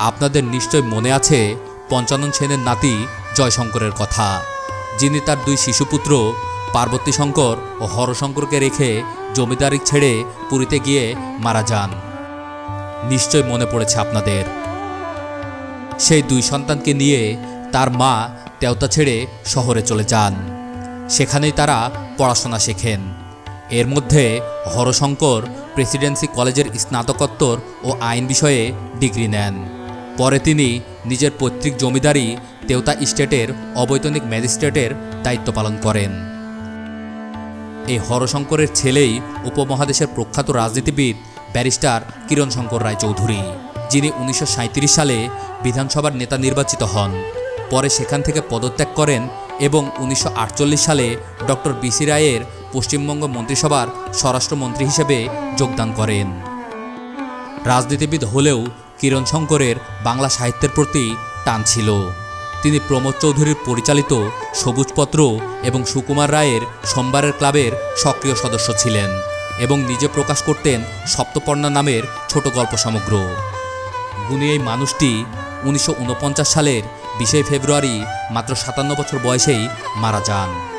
আপনাদের নিশ্চয় মনে আছে পঞ্চানন সেনের নাতি জয়শঙ্করের কথা, যিনি তার দুই শিশুপুত্র পার্বতী শঙ্কর ও হরশঙ্করকে রেখে জমিদারি ছেড়ে পুরীতে গিয়ে মারা যান। নিশ্চয় মনে পড়েছে আপনাদের। সেই দুই সন্তানকে নিয়ে তার মা তেওতা ছেড়ে শহরে চলে যান। সেখানেই তারা পড়াশোনা শেখেন। এর মধ্যে হরশঙ্কর প্রেসিডেন্সি কলেজের স্নাতকোত্তর ও আইন বিষয়ে ডিগ্রি নেন। পরে তিনি নিজের পৈতৃক জমিদারি তেওতা স্টেটের অবৈতনিক ম্যাজিস্ট্রেটের দায়িত্ব পালন করেন। এই হরশঙ্করের ছেলেই উপমহাদেশের প্রখ্যাত রাজনীতিবিদ ব্যারিস্টার কিরণ শঙ্কর রায় চৌধুরী যিনি উনিশশো সাঁইত্রিশ সালে বিধানসভার নেতা নির্বাচিত হন। পরে সেখান থেকে পদত্যাগ করেন এবং উনিশশো আটচল্লিশ সালে ডক্টর বিসি রায়ের পশ্চিমবঙ্গ মন্ত্রিসভার স্বরাষ্ট্রমন্ত্রী হিসেবে যোগদান করেন। রাজনীতিবিদ হলেও কিরণ শঙ্করের বাংলা সাহিত্যের প্রতি টান ছিল। তিনি প্রমোদ চৌধুরীর পরিচালিত সবুজপত্র এবং সুকুমার রায়ের সোমবারের ক্লাবের সক্রিয় সদস্য ছিলেন এবং নিজে প্রকাশ করতেন সপ্তপর্ণা নামের ছোট গল্প সমগ্র। গুণী এই মানুষটি উনিশশো ঊনপঞ্চাশ সালের বিশে ফেব্রুয়ারি মাত্র সাতান্ন বছর বয়সেই মারা যান।